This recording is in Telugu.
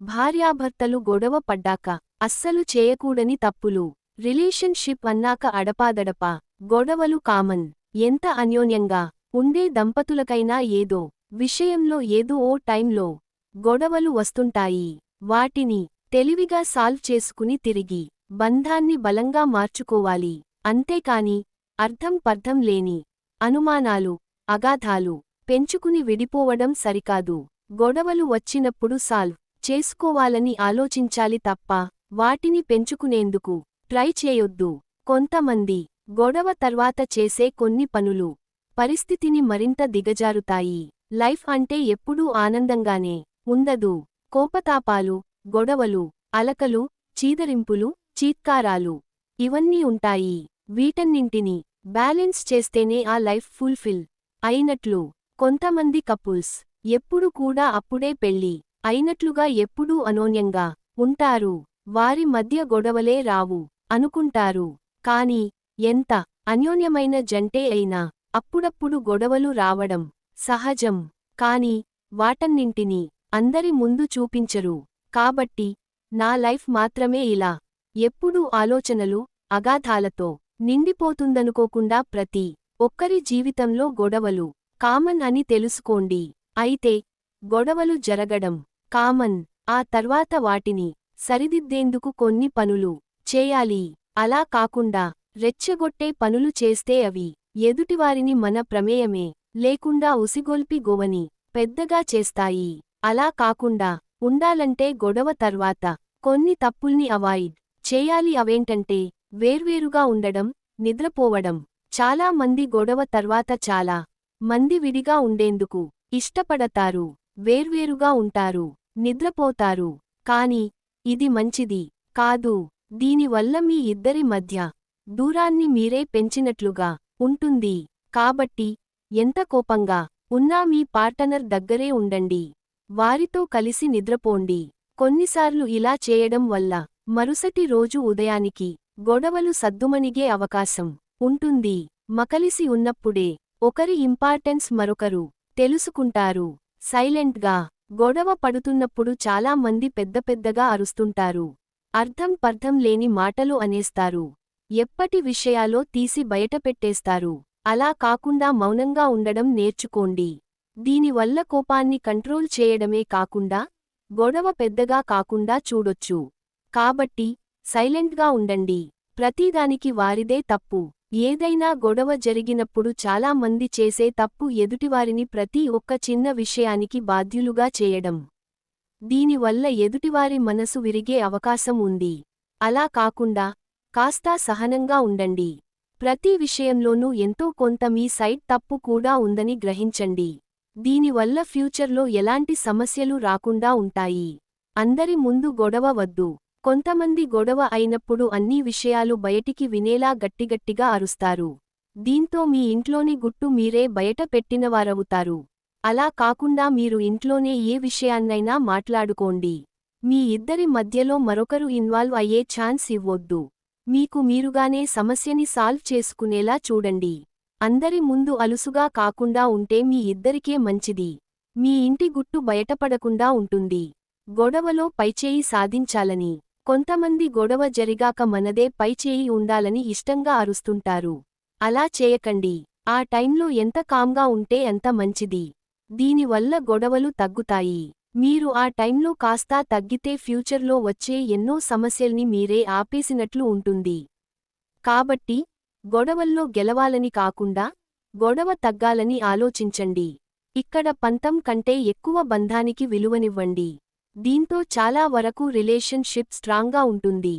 భార్యాభర్తలు గొడవ పడ్డాక అస్సలు చేయకూడని తప్పులు. రిలేషన్షిప్ అన్నాక అడపాదడపా. గొడవలు కామన్. ఎంత అన్యోన్యంగా. ఉండే దంపతులకైనా ఏదో. విషయంలో ఏదో ఓ టైంలో గొడవలు వస్తుంటాయి. వాటిని తెలివిగా సాల్వ్ చేసుకుని తిరిగి బంధాన్ని బలంగా మార్చుకోవాలి. అంతేకాని అర్థం పర్థం లేని అనుమానాలు అగాధాలు పెంచుకుని విడిపోవడం సరికాదు. గొడవలు వచ్చినప్పుడు సాల్వ్ చేసుకోవాలని ఆలోచించాలి తప్ప వాటిని పెంచుకునేందుకు ట్రై చేయొద్దు. కొంతమంది గొడవ తర్వాత చేసే కొన్ని పనులు పరిస్థితిని మరింత దిగజారుతాయి. లైఫ్ అంటే ఎప్పుడూ ఆనందంగానే ఉండదు. కోపతాపాలు గొడవలు అలకలు చీదరింపులు చీత్కారాలు ఇవన్నీ ఉంటాయి. వీటన్నింటిని బ్యాలెన్స్ చేస్తేనే ఆ లైఫ్ ఫుల్ఫిల్ అయినట్లు కొంతమంది కపుల్స్ ఎప్పుడు కూడా అప్పుడే పెళ్ళి అయినట్లుగా ఎప్పుడూ అనోన్యంగా ఉంటారు. వారి మధ్య గొడవలే రావు అనుకుంటారు. కాని ఎంత అన్యోన్యమైన జంటే అయినా అప్పుడప్పుడు గొడవలు రావడం సహజం. కాని వాటన్నింటినీ అందరి ముందు చూపించరు. కాబట్టి నా లైఫ్ మాత్రమే ఇలా. ఎప్పుడూ ఆలోచనలు అగాధాలతో నిండిపోతుందనుకోకుండా ప్రతి ఒక్కరి జీవితంలో గొడవలు కామన్ అని తెలుసుకోండి. అయితే గొడవలు జరగడం కామన్ ఆ తర్వాత వాటిని సరిదిద్దేందుకు కొన్ని పనులు చేయాలి. అలా కాకుండా రెచ్చగొట్టే పనులు చేస్తే అవి ఎదుటివారిని మన ప్రమేయమే లేకుండా ఉసిగొల్పి గోవని పెద్దగా చేస్తాయి. అలా కాకుండా ఉండాలంటే గొడవ తర్వాత కొన్ని తప్పుల్ని అవాయిడ్ చేయాలి. అవేంటంటే వేర్వేరుగా ఉండడం నిద్రపోవడం చాలా మంది గొడవ తర్వాత చాలా మంది విడిగా ఉండేందుకు ఇష్టపడతారు వేర్వేరుగా ఉంటారు. నిద్రపోతారు. కాని ఇది మంచిది కాదు. దీనివల్ల మీ ఇద్దరి మధ్య దూరాన్ని మీరే పెంచినట్లుగా ఉంటుంది. కాబట్టి ఎంత కోపంగా ఉన్నా మీ పార్టనర్ దగ్గరే ఉండండి. వారితో కలిసి నిద్రపోండి. కొన్నిసార్లు ఇలా చేయడం వల్ల మరుసటి రోజు ఉదయానికి గొడవలు సద్దుమణిగే అవకాశం ఉంటుంది. మకలిసి ఉన్నప్పుడే ఒకరి ఇంపార్టెన్స్ మరొకరు తెలుసుకుంటారు. సైలెంట్గా గొడవ పడుతున్నప్పుడు చాలా మంది పెద్ద పెద్దగా అరుస్తుంటారు. అర్థం పర్థం లేని మాటలు అనేస్తారు. ఎప్పటి విషయాలో తీసి బయటపెట్టేస్తారు అలా కాకుండా మౌనంగా ఉండడం నేర్చుకోండి. దీనివల్ల కోపాన్ని కంట్రోల్ చేయడమే కాకుండా గొడవ పెద్దగా కాకుండా చూడొచ్చు. కాబట్టి సైలెంట్గా ఉండండి. ప్రతిదానికి వారిదే తప్పు. ఏదైనా గొడవ జరిగినప్పుడు చాలా మంది చేసే తప్పు ఎదుటివారిని ప్రతి ఒక్క చిన్న విషయానికి బాధ్యులుగా చేయడం. దీనివల్ల ఎదుటివారి మనసు విరిగే అవకాశం ఉంది. అలా కాకుండా కాస్తా సహనంగా ఉండండి. ప్రతి విషయంలోనూ ఎంతో కొంత మీ సైడ్ తప్పు కూడా ఉందని గ్రహించండి. దీనివల్ల ఫ్యూచర్లో ఎలాంటి సమస్యలు రాకుండా ఉంటాయి. అందరి ముందు గొడవ వద్దు. కొంతమంది గొడవ అయినప్పుడు అన్ని విషయాలు బయటికి వినేలా గట్టిగట్టిగా అరుస్తారు. దీంతో మీ ఇంట్లోని గుట్టు మీరే బయట పెట్టినవారవుతారు. అలా కాకుండా మీరు ఇంట్లోనే ఏ విషయాన్నైనా మాట్లాడుకోండి. మీ ఇద్దరి మధ్యలో మరొకరు ఇన్వాల్వ్ అయ్యే ఛాన్స్ ఇవ్వొద్దు. మీకు మీరుగానే సమస్యని సాల్వ్ చేసుకునేలా చూడండి. అందరి ముందు అలుసుగా కాకుండా ఉంటే మీ ఇద్దరికే మంచిది. మీ ఇంటి గుట్టు బయటపడకుండా ఉంటుంది. గొడవలో పైచేయి సాధించాలని. కొంతమంది గొడవ జరిగాక మనదే పైచేయి ఉండాలని ఇష్టంగా అరుస్తుంటారు. అలా చేయకండి. ఆ టైంలో ఎంత కామ్గా ఉంటే అంత మంచిది. దీనివల్ల గొడవలు తగ్గుతాయి. మీరు ఆ టైంలో కాస్తా తగ్గితే ఫ్యూచర్లో వచ్చే ఎన్నో సమస్యల్ని మీరే ఆపేసినట్లు ఉంటుంది. కాబట్టి గొడవల్లో గెలవాలని కాకుండా గొడవ తగ్గాలని ఆలోచించండి. ఇక్కడ పంతం కంటే ఎక్కువ బంధానికి విలువనివ్వండి. దీంతో చాలా వరకు రిలేషన్షిప్ స్ట్రాంగ్గా ఉంటుంది.